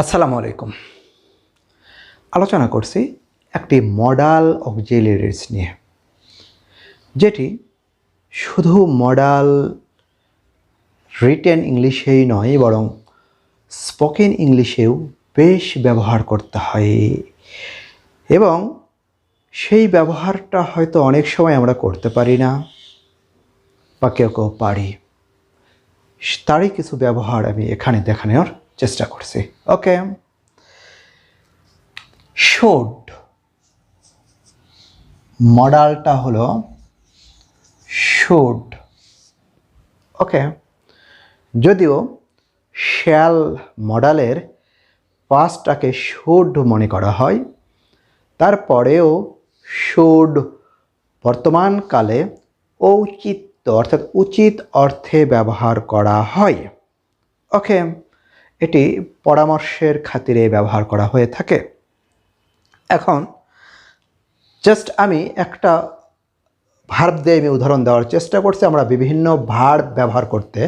আসসালামু আলাইকুম। আলোচনা করছি একটি মডাল অক্সিলারিজ নিয়ে, যেটি শুধু মডাল রিটেন ইংলিশেই নয়, বরং স্পোকেন ইংলিশেও বেশ ব্যবহার করতে হয়। এবং সেই ব্যবহারটা হয়তো অনেক সময় আমরা করতে পারি না, বা কেউ কেউ পারি। তারই কিছু ব্যবহার আমি এখানে দেখানোর চেষ্টা করছি। ওকে শুড মডালটা হলো শুড ওকে যদিও শ্যাল মডালের পাঁচটাকে শুড মনে করা হয়, তারপরেও শুড বর্তমানকালে ঔচিত্য অর্থাৎ উচিত অর্থে ব্যবহার করা হয়। ওকে এটি পরামর্শের খাতিরে ব্যবহার করা হয়ে থাকে। এখন জাস্ট আমি একটা ভার্ব দিয়ে আমি উদাহরণ দেওয়ার চেষ্টা করছি, আমরা বিভিন্ন ভার্ব ব্যবহার করতে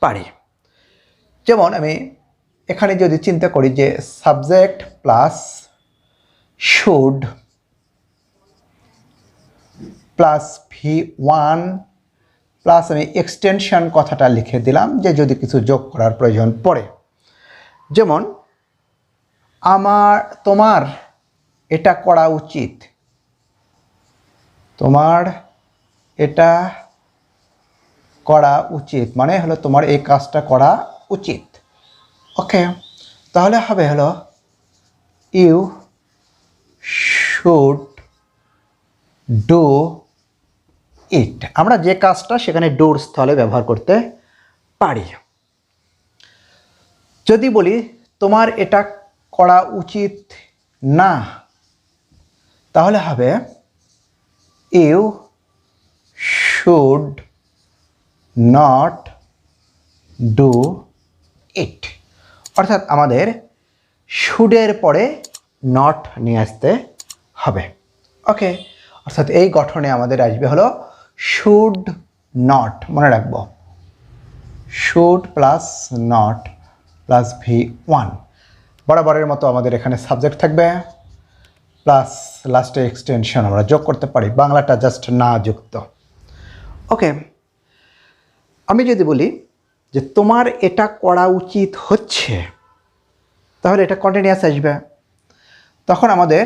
পারি। যেমন, আমি এখানে যদি চিন্তা করি যে subject plus should plus V one plus আমি এক্সটেনশন কথাটা লিখে দিলাম, যে যদি কিছু যোগ করার প্রয়োজন পড়ে। যেমন, আমার, তোমার, এটা করা উচিত। তোমার, এটা করা উচিত। মানে হলো তোমার এই কাজটা করা উচিত। ওকে, তাহলে হবে হলো ইউ শুড ডু ইট আমরা যে কাজটা সেখানে ডোর স্থলে ব্যবহার করতে পারি। যদি বলি, তোমার এটা করা উচিত না, তাহলে হবে you should not do it অর্থাৎ আমাদের শুডের পরে নট নিয়ে আসতে হবে। ওকে অর্থাৎ এই গঠনে আমাদের আসবে হলো শুড নট মনে রাখব। Should plus not plus V one বরাবরের মতো আমাদের এখানে সাবজেক্ট থাকবে। প্লাস লাস্টে এক্সটেনশন আমরা যোগ করতে পারি। বাংলাটা জাস্ট না যুক্ত। ওকে আমি যদি বলি যে তোমার এটা করা উচিত হচ্ছে, তাহলে এটা কন্টিনিউয়াস আসবে। তখন আমাদের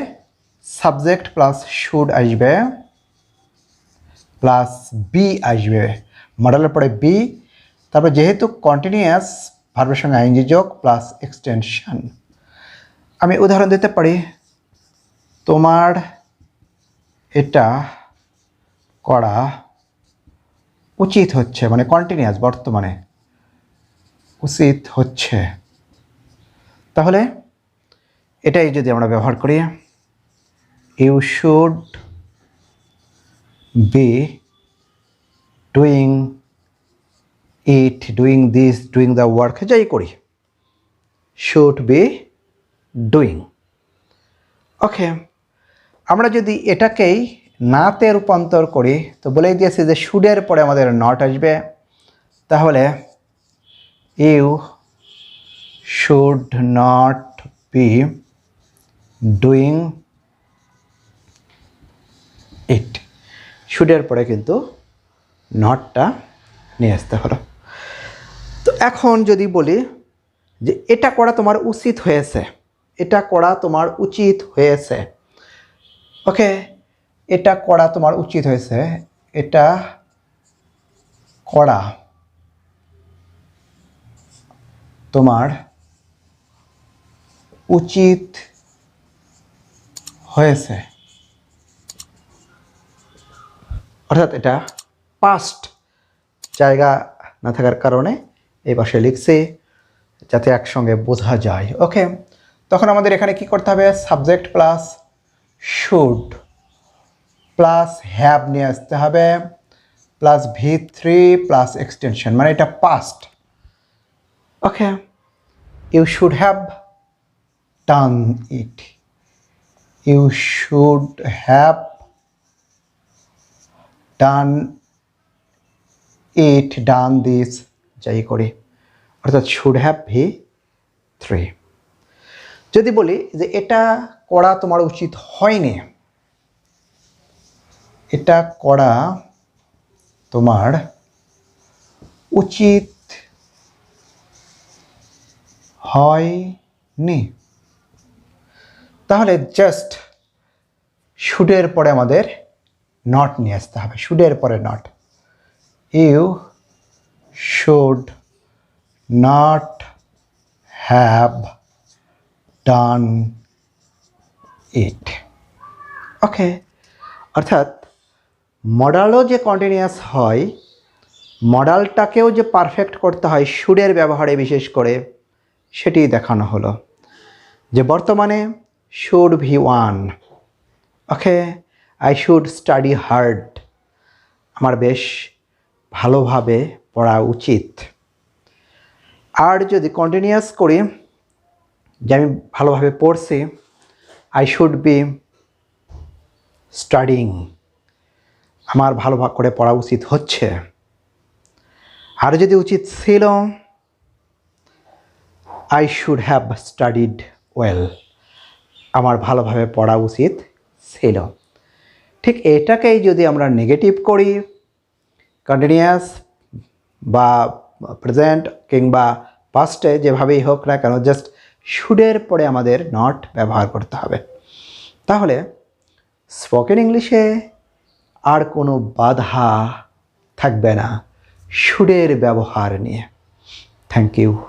সাবজেক্ট প্লাস শুড আসবে প্লাস বি আসবে। মডেলের পরে বি তারপর যেহেতু কন্টিনিউয়াস ভার্বের সঙ্গে আইনজি যোগ প্লাস এক্সটেনশন আমি উদাহরণ দিতে পারি। তোমার এটা করা উচিত হচ্ছে মানে কন্টিনিউয়াস বর্তমানে উচিত হচ্ছে। তাহলে এটাই যদি আমরা ব্যবহার করি you should be doing it doing this doing the work যাই করি। শুড বি ডুইং ওকে আমরা যদি এটাকেই নাতে রূপান্তর করি, তো বলেই দিয়েছি যে শুডের পরে আমাদের নট আসবে। তাহলে you should not be doing it শুডের পরে কিন্তু নটটা নিয়ে আসতে হলো। এখন যদি বলি যে এটা করা তোমার উচিত হয়েছে, এটা করা তোমার উচিত হয়েছে। ওকে এটা করা তোমার উচিত হয়েছে, এটা করা তোমার উচিত হয়েছে। অর্থাৎ এটা পাস্ট জায়গা না থাকার কারণে এই পাশে লিখছে যাতে একসঙ্গে বোঝা যায়। ওকে তখন আমাদের এখানে কি করতে হবে? Subject plus should plus have নিয়ে আসতে হবে। Plus V three plus extension মানে এটা past okay you should have done it you should have done it done this যাই করি। অর্থাৎ শুড হ্যাভ ভি থ্রি যদি বলি যে এটা করা তোমার উচিত হয়নি, এটা করা তোমার উচিত হয়নি। তাহলে জাস্ট শুডের পরে আমাদের নট নিয়ে আসতে হবে। শুডের পরে not you should not have done it okay অর্থাৎ মডালও যে কন্টিনিউয়াস হয় মডালটাকেও যে পারফেক্ট করতে হয় সুরের ব্যবহারে বিশেষ করে সেটি দেখানো হলো। যে বর্তমানে should be one okay I should study hard আমার বেশ ভালোভাবে পড়া উচিত। আর যদি কন্টিনিউয়াস করি, যে আমি ভালোভাবে পড়ছি আই শুড বি স্টাডিং আমার ভালো করে পড়া উচিত হচ্ছে। আর যদি উচিত ছিল I should have studied well আমার ভালোভাবে পড়া উচিত ছিল। ঠিক এটাকেই যদি আমরা নেগেটিভ করি কন্টিনিউয়াস বা প্রেজেন্ট কিংবা পাস্টে যেভাবেই হোক না কেন জাস্ট শুডের পরে আমাদের নট ব্যবহার করতে হবে। তাহলে স্পোকেন ইংলিশে আর কোনো বাধা থাকবে না। শুডের ব্যবহার নিয়ে। Thank you